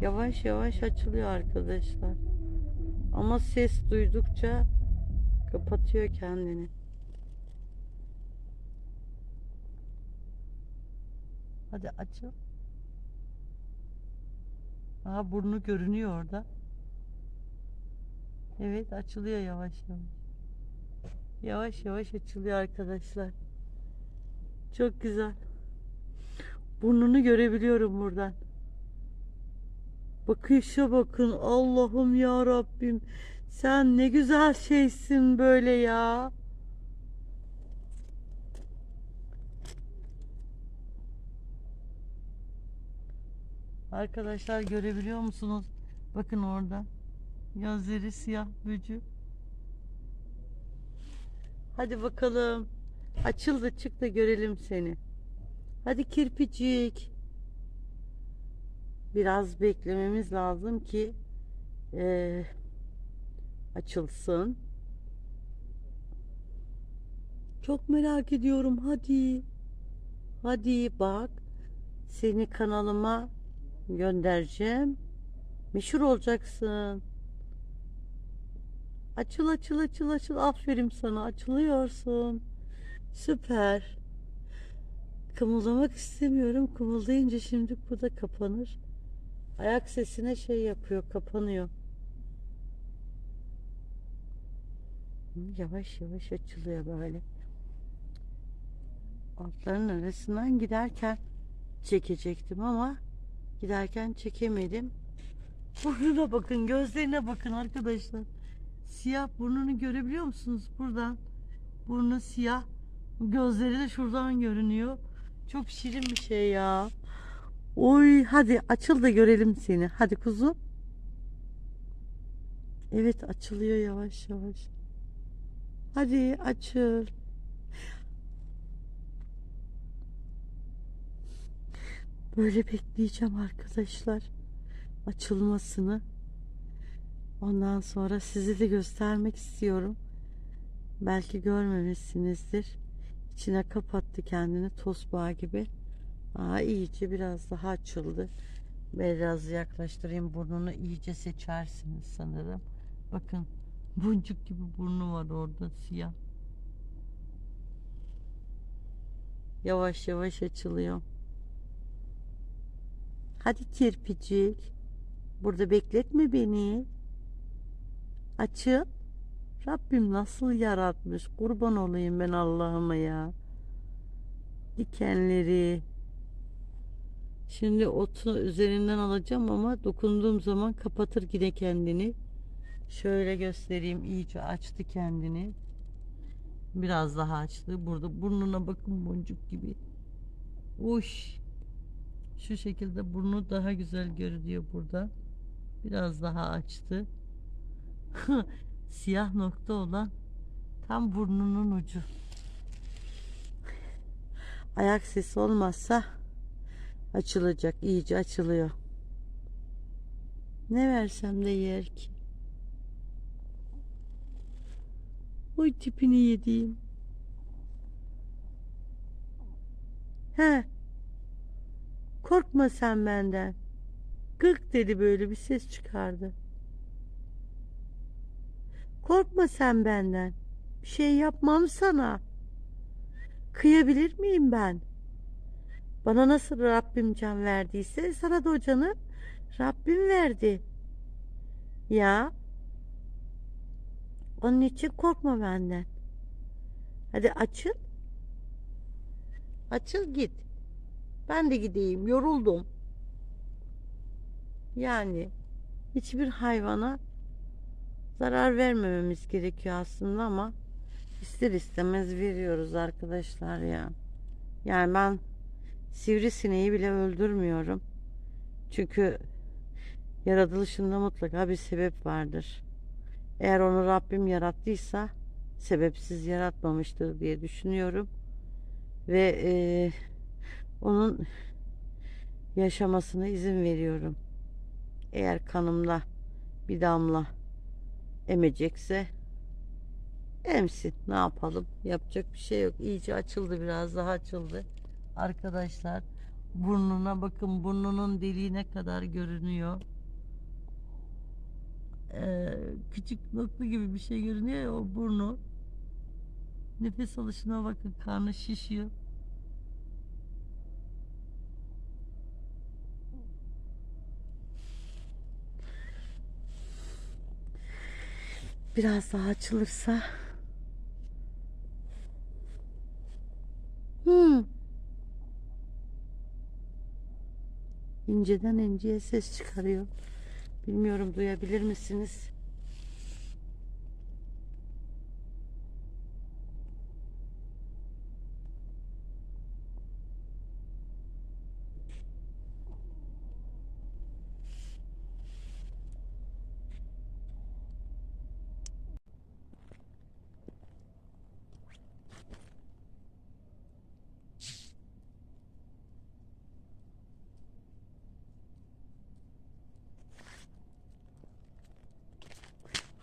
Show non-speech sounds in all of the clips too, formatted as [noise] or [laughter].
Yavaş yavaş açılıyor arkadaşlar. Ama ses duydukça kapatıyor kendini. Hadi açıl. Aha burnu görünüyor orada. Evet açılıyor yavaş yavaş. Yavaş yavaş açılıyor arkadaşlar. Çok güzel. Burnunu görebiliyorum buradan. Bakışa bakın Allah'ım ya Rabbim. Sen ne güzel şeysin böyle ya. Arkadaşlar görebiliyor musunuz? Bakın orada. Gözleri siyah bücü. Hadi bakalım. Açıl da çık da görelim seni. Hadi kirpicik. Biraz beklememiz lazım ki eee, açılsın. Çok merak ediyorum. Hadi. Hadi bak. Seni kanalıma göndereceğim. Meşhur olacaksın. Açıl açıl açıl açıl. Aferin sana. Açılıyorsun. Süper. Kımıldamak istemiyorum. Kımıldayınca şimdi bu da kapanır. Ayak sesine şey yapıyor. Kapanıyor. Yavaş yavaş açılıyor böyle. Altların arasından giderken çekecektim ama giderken çekemedim. Burnuna bakın, gözlerine bakın arkadaşlar. Siyah burnunu görebiliyor musunuz buradan? Burnu siyah. Gözleri de şuradan görünüyor. Çok şirin bir şey ya. Oy hadi açıl da görelim seni. Hadi kuzum. Evet açılıyor yavaş yavaş. Hadi açıl. Böyle bekleyeceğim arkadaşlar. Açılmasını. Ondan sonra sizi de göstermek istiyorum. Belki görmemişsinizdir. İçine kapattı kendini tosbağa gibi. Aa, iyice biraz daha açıldı. Biraz yaklaştırayım burnunu iyice seçersiniz sanırım. Bakın [laughs] boncuk gibi burnu var orada siyah. Yavaş yavaş açılıyor. Hadi kirpicik. Burada bekletme beni. Açıl. Rabbim nasıl yaratmış. Kurban olayım ben Allah'ıma ya. Dikenleri. Şimdi otu üzerinden alacağım ama dokunduğum zaman kapatır yine kendini. Şöyle göstereyim. iyice açtı kendini. Biraz daha açtı. Burada burnuna bakın boncuk gibi. Uş. Şu şekilde burnu daha güzel görünüyor burada. Biraz daha açtı. [laughs] Siyah nokta olan tam burnunun ucu. Ayak sesi olmazsa açılacak. iyice açılıyor. Ne versem de yer ki. Oy tipini yediğim. He. Korkma sen benden. Gık dedi böyle bir ses çıkardı. Korkma sen benden. Bir şey yapmam sana. Kıyabilir miyim ben? Bana nasıl Rabbim can verdiyse sana da o canı Rabbim verdi. Ya. Onun için korkma benden. Hadi açıl. Açıl git. Ben de gideyim. Yoruldum. Yani hiçbir hayvana zarar vermememiz gerekiyor aslında ama ister istemez veriyoruz arkadaşlar ya. Yani ben sivrisineği bile öldürmüyorum. Çünkü yaratılışında mutlaka bir sebep vardır. Eğer onu Rabbim yarattıysa sebepsiz yaratmamıştır diye düşünüyorum. Ve eee, onun yaşamasına izin veriyorum. Eğer kanımda bir damla emecekse emsin. Ne yapalım? Yapacak bir şey yok. İyice açıldı biraz daha açıldı. Arkadaşlar Burnuna bakın burnunun deliği ne kadar görünüyor. Ee, küçük nokta gibi bir şey görünüyor ya o burnu. Nefes alışına bakın karnı şişiyor. Biraz daha açılırsa. Hmm. İnceden inceye ses çıkarıyor. Bilmiyorum duyabilir misiniz?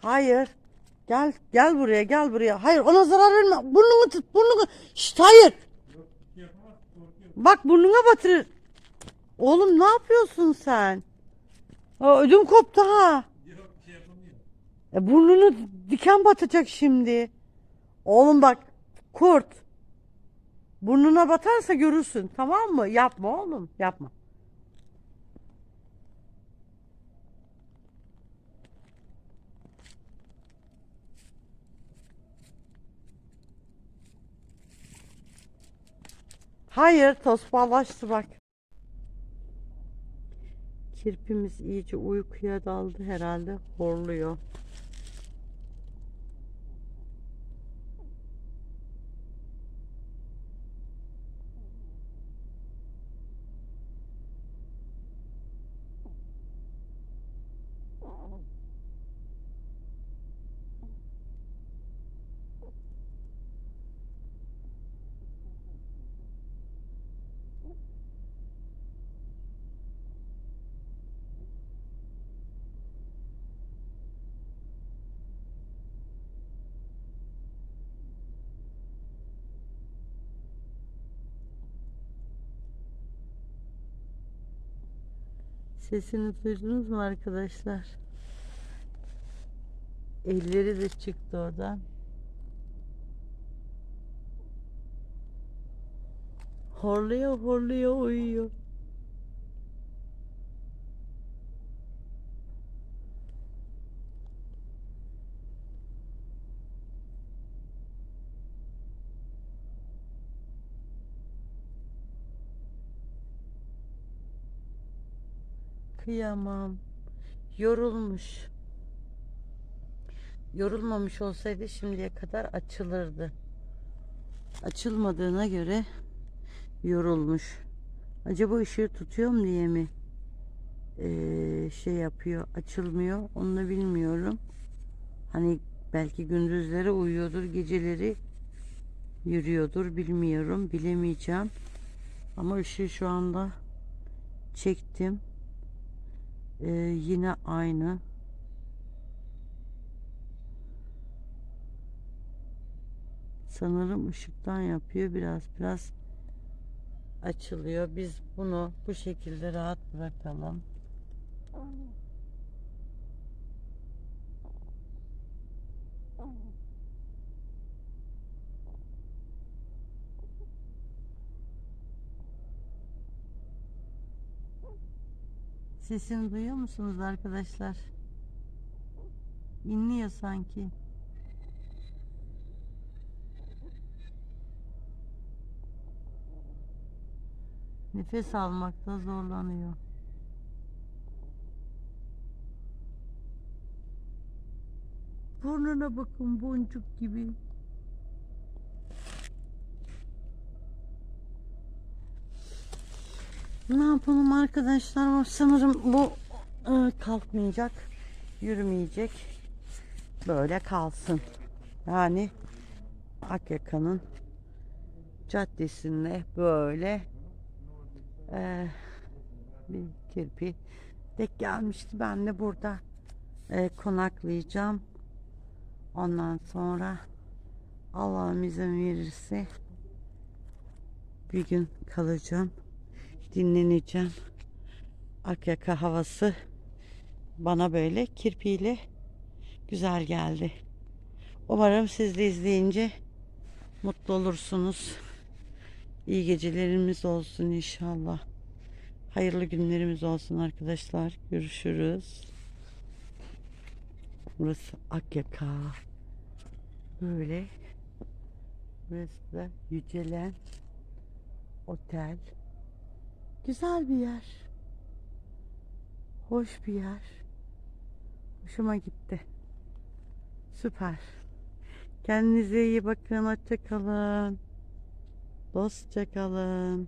Hayır. Gel gel buraya gel buraya. Hayır ona zarar verme. Burnunu tut burnunu. Şşt hayır. Bak burnuna batırır. Oğlum ne yapıyorsun sen? Aa, ödüm koptu ha. E, burnunu diken batacak şimdi. Oğlum bak kurt. Burnuna batarsa görürsün tamam mı? Yapma oğlum yapma. Hayır tosballaştı bak. Kirpimiz iyice uykuya daldı herhalde horluyor. Sesini duydunuz mu arkadaşlar? Elleri de çıktı oradan. Horluyor horluyor uyuyor. Kıyamam. Yorulmuş. Yorulmamış olsaydı şimdiye kadar açılırdı. Açılmadığına göre yorulmuş. Acaba ışığı tutuyorum diye mi ee, şey yapıyor, açılmıyor? Onu da bilmiyorum. Hani belki gündüzleri uyuyordur, geceleri yürüyordur, bilmiyorum, bilemeyeceğim. Ama ışığı şu anda çektim. Ee, yine aynı. Sanırım ışıktan yapıyor. Biraz biraz açılıyor. Biz bunu bu şekilde rahat bırakalım. Sesini duyuyor musunuz arkadaşlar? İnliyor sanki. Nefes almakta zorlanıyor. Burnuna bakın boncuk gibi. Ne yapalım arkadaşlar? Sanırım bu e, kalkmayacak, yürümeyecek. Böyle kalsın. Yani Akyaka'nın caddesinde böyle e, bir kirpi denk gelmişti. Ben de burada e, konaklayacağım. Ondan sonra Allah'ım izin verirse bir gün kalacağım. Dinleneceğim. Akyaka havası bana böyle kirpiyle güzel geldi. Umarım siz de izleyince mutlu olursunuz. İyi gecelerimiz olsun inşallah. Hayırlı günlerimiz olsun arkadaşlar. Görüşürüz. Burası Akyaka. Böyle. Burası da Yücelen Otel. Güzel bir yer. Hoş bir yer. Hoşuma gitti. Süper. Kendinize iyi bakın. Hoşça kalın. Dostça kalın.